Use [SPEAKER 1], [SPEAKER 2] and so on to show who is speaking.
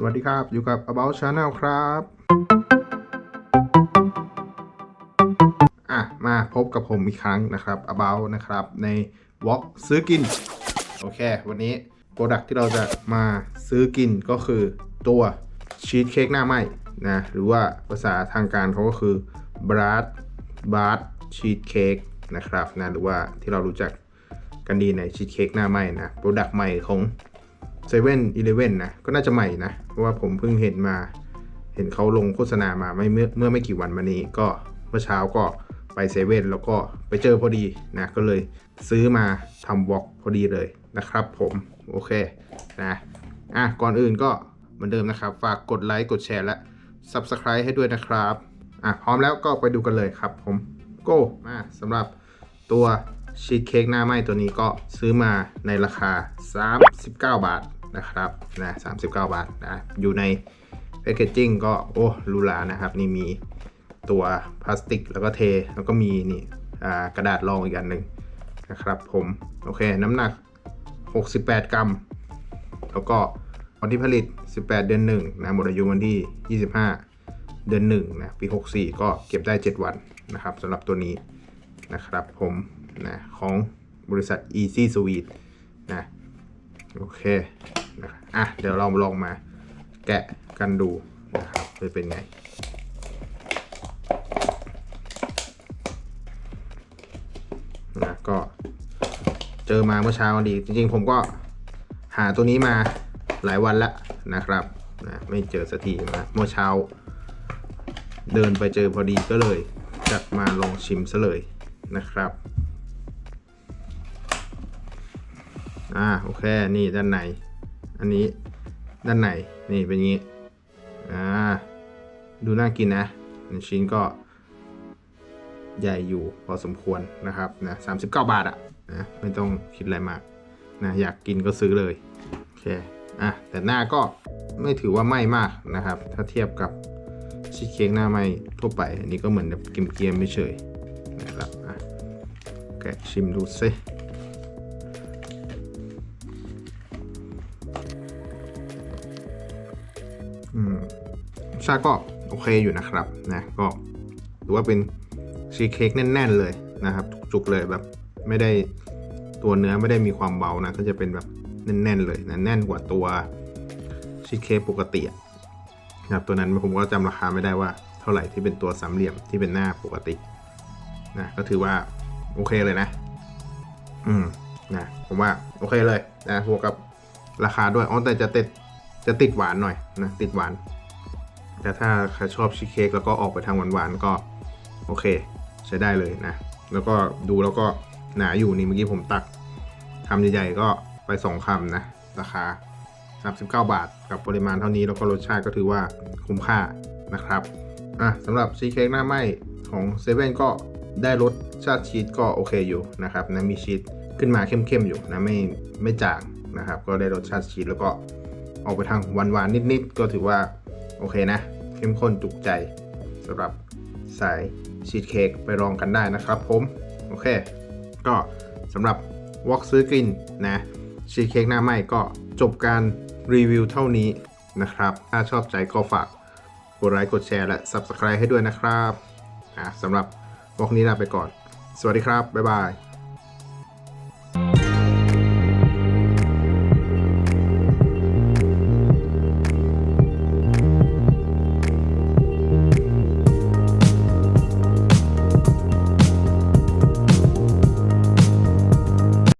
[SPEAKER 1] สวัสดีครับ อยู่กับ About Channel ครับ อะ มาพบกับผมอีกครั้งนะครับ About นะครับ ใน Walk ซื้อกิน โอเค วันนี้โปรดักที่เราจะมาซื้อกินก็คือตัวชีสเค้กหน้าไหมนะ หรือว่าภาษาทางการเขาก็คือบรัดบาร์ชีสเค้กนะครับนะ หรือว่าที่เรารู้จักกันดีในชีสเค้กหน้าไหมนะ โปรดักใหม่ของ เซเว่นอีเลเว่นนะ ก็น่าจะใหม่นะ เพราะว่าผมเพิ่งเห็นมา เห็นเขาลงโฆษณามาไม่เมื่อเมื่อไม่กี่วันมานี้ ก็เมื่อเช้าก็ไปเซเว่นแล้วก็ไปเจอพอดีนะ ก็เลยซื้อมาทำวอล์กพอดีเลยนะครับผม โอเคนะอะก่อนอื่นก็เหมือนเดิมนะครับ ฝากกดไลค์กดแชร์และ Subscribe ให้ด้วยนะครับอะพร้อมแล้วก็ไปดูกันเลยครับผมโกมาสำหรับตัว ชีสเค้กหน้าไหม้ตัวนี้ก็ซื้อมาในราคา 39 บาทนะครับนะ39 บาทนะอยู่ในแพคเกจจิ้งก็โอ้หรูหรานะครับ นี่มีตัวพลาสติกแล้วก็เทแล้วก็มีนี่กระดาษรองอีกอันหนึ่งนะครับผม โอเค น้ำหนัก 68 กรัม แล้วก็วันที่ผลิต 18 เดือน1นะหมดอายุวันที่ 25 เดือน1นะปี 64 ก็เก็บได้ 7 วันนะครับสำหรับตัวนี้นะครับผม นะของบริษัท Easy Sweet นะโอเคนะอะเดี๋ยวเราลองมาแกะกันดูนะครับจะเป็นไงนะก็เจอมาเมื่อเช้าดี จริงๆ ผมก็หาตัวนี้มาหลายวันแล้วนะครับนะไม่เจอสักทีมาเมื่อเช้า เดินไปเจอพอดีก็เลยจัดมาลองชิมซะเลยนะครับ อ่าโอเคนี่ด้านใน อันนี้ด้านในนี่เป็นอย่างนี้อ่าดูน่ากินนะหนึ่งชิ้นก็ใหญ่อยู่พอสมควรนะครับนะสามสิบเก้าบาทอะนะไม่ต้องคิดอะไรมากนะอยากกินก็ซื้อเลยโอเคอะแต่หน้าก็ไม่ถือว่าไหม้มากนะครับ ถ้าเทียบกับชีสเค้กหน้าไหม้ทั่วไป อันนี้ก็เหมือนแบบเกรียมๆไม่เฉยนะครับอะแกะชิมดูซิ ชาก็โอเคอยู่นะครับนะก็ถือว่าเป็นชีสเค้กแน่น ๆ เลยนะครับ จุกๆเลยแบบไม่ได้ตัวเนื้อไม่ได้มีความเบานะ ก็จะเป็นแบบแน่น ๆ เลยนะแน่นกว่าตัวชีสเค้กปกตินะครับตัวนั้นผมก็จำราคาไม่ได้ว่าเท่าไหร่ที่เป็นตัวสามเหลี่ยมที่เป็นหน้าปกตินะก็ถือว่าโอเคเลยนะ อืมนะผมว่าโอเคเลยนะบวกกับราคาด้วยอ๋อแต่จะติด จะติดหวานหน่อยนะติดหวาน แต่ถ้าใครชอบชีสเค้กแล้วก็ออกไปทางหวานๆก็โอเค ใช้ได้เลยนะ แล้วก็ดูแล้วก็หนาอยู่นี่เมื่อกี้ผมตักคำใหญ่ๆก็ไปสองคำนะ ราคา 39 บาท กับปริมาณเท่านี้แล้วก็รสชาติก็ถือว่าคุ้มค่านะครับอะสำหรับชีสเค้กหน้าไหมของเซเว่นก็ได้รสชาติชีสก็โอเคอยู่นะครับนะมีชีสขึ้นมาเข้มๆอยู่นะไม่ไม่จางนะครับ ก็ได้รสชาติชีสแล้วก็ ออกไปทางหวานๆนิดๆ ก็ถือว่า โอเคนะ เข้มข้นจุกใจสำหรับสายชีสเค้กไปลองกันได้นะครับผม โอเค ก็สำหรับวอล์กซื้อกินนะชีสเค้กหน้าไหมก็จบการรีวิวเท่านี้นะครับ ถ้าชอบใจก็ฝากกดไลค์กดแชร์และ Subscribe ให้ด้วยนะครับสำหรับวอล์กนี้ลาไปก่อน สวัสดีครับ บ๊ายบาย